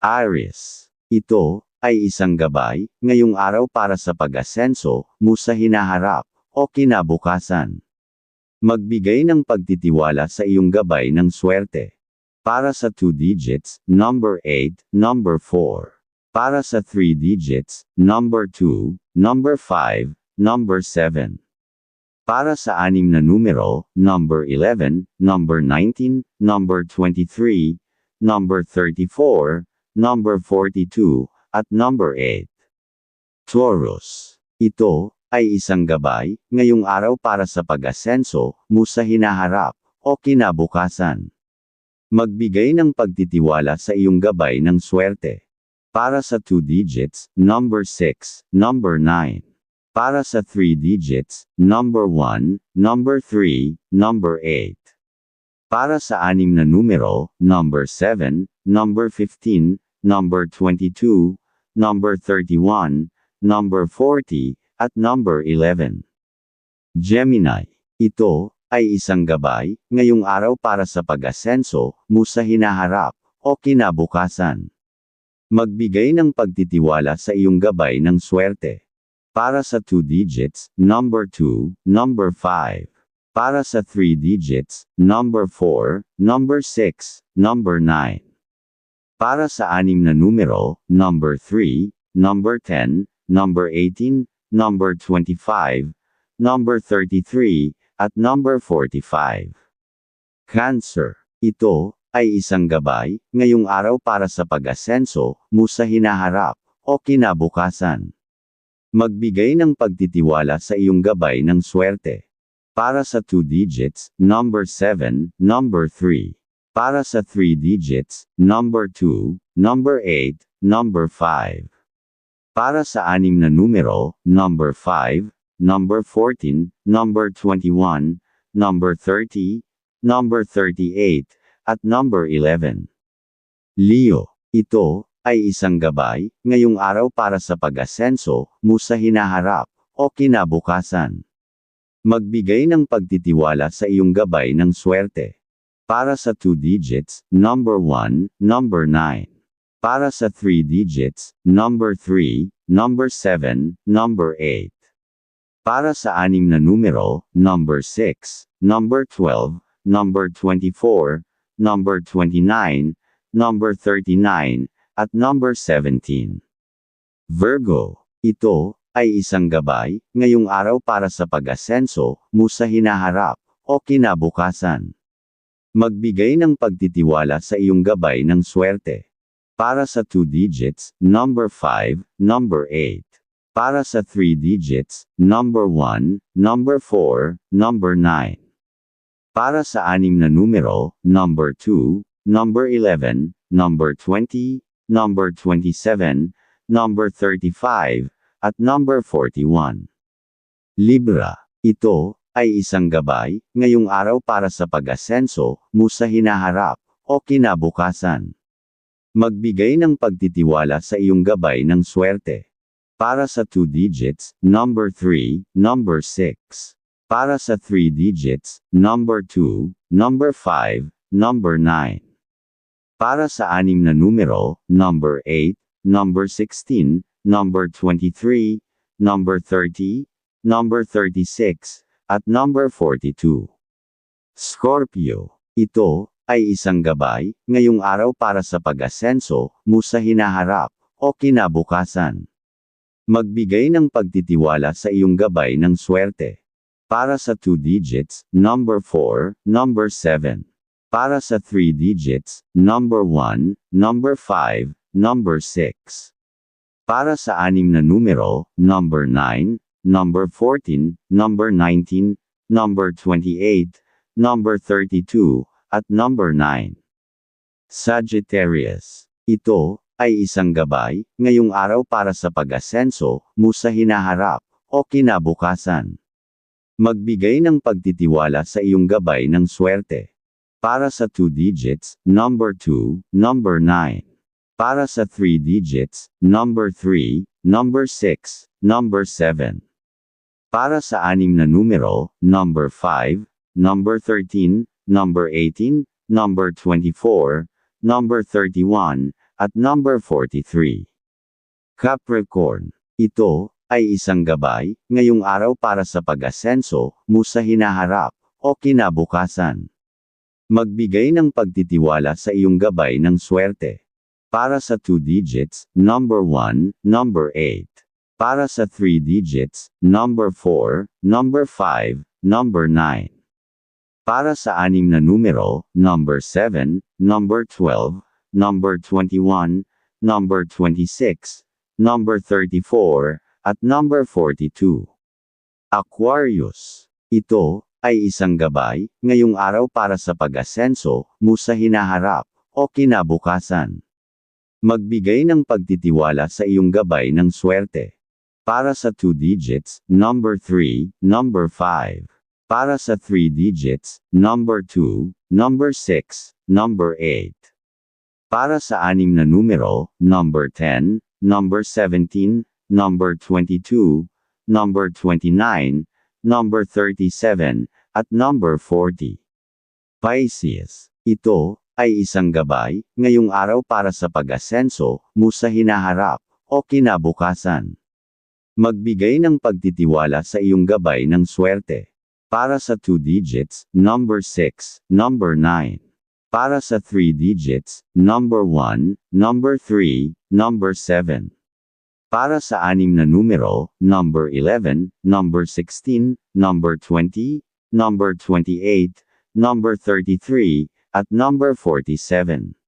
Aries. Ito, ay isang gabay, ngayong araw para sa pag-asenso, mo sa hinaharap, o kinabukasan. Magbigay ng pagtitiwala sa iyong gabay ng swerte. Para sa 2 digits, number 8, number 4. Para sa 3 digits, number 2, number 5, number 7. Para sa anim na numero, number 11, number 19, number 23, number 34, number 42, at number 8. Taurus. Ito, ay isang gabay, ngayong araw para sa pag-asenso, mo sa hinaharap, o kinabukasan. Magbigay ng pagtitiwala sa iyong gabay ng swerte. Para sa 2 digits, number 6, number 9. Para sa 3 digits, number 1, number 3, number 8. Para sa anim na numero, number 7, number 15, number 22, number 31, number 40, at number 11. Gemini. Ito, ay isang gabay, ngayong araw para sa pag-asenso, mo sa hinaharap, o kinabukasan. Magbigay ng pagtitiwala sa iyong gabay ng swerte. Para sa 2 digits, number 2, number 5. Para sa 3 digits, number 4, number 6, number 9. Para sa anim na numero, number 3, number 10, number 18, number 25, number 33, at number 45. Cancer. Ito, ay isang gabay, ngayong araw para sa pag-asenso, mo hinaharap, o kinabukasan. Magbigay ng pagtitiwala sa iyong gabay ng swerte. Para sa 2 digits, number 7, number 3. Para sa 3 digits, number 2, number 8, number 5. Para sa anim na numero, number 5, number 14, number 21, number 30, number 38, at number 11. Leo, ito, ay isang gabay, ngayong araw para sa pag-asenso, mo hinaharap, o kinabukasan. Magbigay ng pagtitiwala sa iyong gabay ng swerte. Para sa 2 digits, number 1, number 9. Para sa 3 digits, number 3, number 7, number 8. Para sa anim na numero, number 6, number 12, number 24, number 29, number 39, at number 17. Virgo, ito, ay isang gabay, ngayong araw para sa pag-asenso, mo sa hinaharap, o kinabukasan. Magbigay ng pagtitiwala sa iyong gabay ng swerte. Para sa 2 digits, number 5, number 8. Para sa 3 digits, number 1, number 4, number 9. Para sa anim na numero, number 2, number 11, number 20, number 27, number 35, at number 41. Libra. Ito, ay isang gabay, ngayong araw para sa pag-asenso, mo sa hinaharap, o kinabukasan. Magbigay ng pagtitiwala sa iyong gabay ng swerte. Para sa 2 digits, number 3, number 6. Para sa 3 digits, number 2, number 5, number 9. Para sa anim na numero, number 8, number 16, number 23, number 30, number 36, at number 42. Scorpio. Ito, ay isang gabay, ngayong araw para sa pag-asenso, mo sa hinaharap, o kinabukasan. Magbigay ng pagtitiwala sa iyong gabay ng swerte. Para sa 2 digits, number 4, number 7. Para sa 3 digits, number 1, number 5, number 6. Para sa anim na numero, number 9, number 14, number 19, number 28, number 32, at number 9. Sagittarius. Ito, ay isang gabay, ngayong araw para sa pag-asenso, mo hinaharap, o kinabukasan. Magbigay ng pagtitiwala sa iyong gabay ng swerte. Para sa 2 digits, number 2, number 9. Para sa 3 digits, number 3, number 6, number 7. Para sa anim na numero, number 5, number 13, number 18, number 24, number 31, at number 43. Capricorn. Ito, ay isang gabay, ngayong araw para sa pag-asenso, mo hinaharap, o kinabukasan. Magbigay ng pagtitiwala sa iyong gabay ng swerte. Para sa 2 digits, number 1, number 8. Para sa 3 digits, number 4, number 5, number 9. Para sa anim na numero, number 7, number 12, number 21, number 26, number 34, at number 42. Aquarius. Ito, ay isang gabay, ngayong araw para sa pag-asenso, mo sa hinaharap, o kinabukasan. Magbigay ng pagtitiwala sa iyong gabay ng swerte. Para sa 2 digits, number 3, number 5. Para sa 3 digits, number 2, number 6, number 8. Para sa anim na numero, number 10, number 17, number 22, number 29, number 37, at number 40. Pisces. Ito, ay isang gabay, ngayong araw para sa pag-asenso, mo sa hinaharap, o kinabukasan. Magbigay ng pagtitiwala sa iyong gabay ng swerte. Para sa 2 digits, number 6, number 9. Para sa 3 digits, number 1, number 3, number 7. Para sa anim na numero, number 11, number 16, number 20, number 28, number 33, at number 47.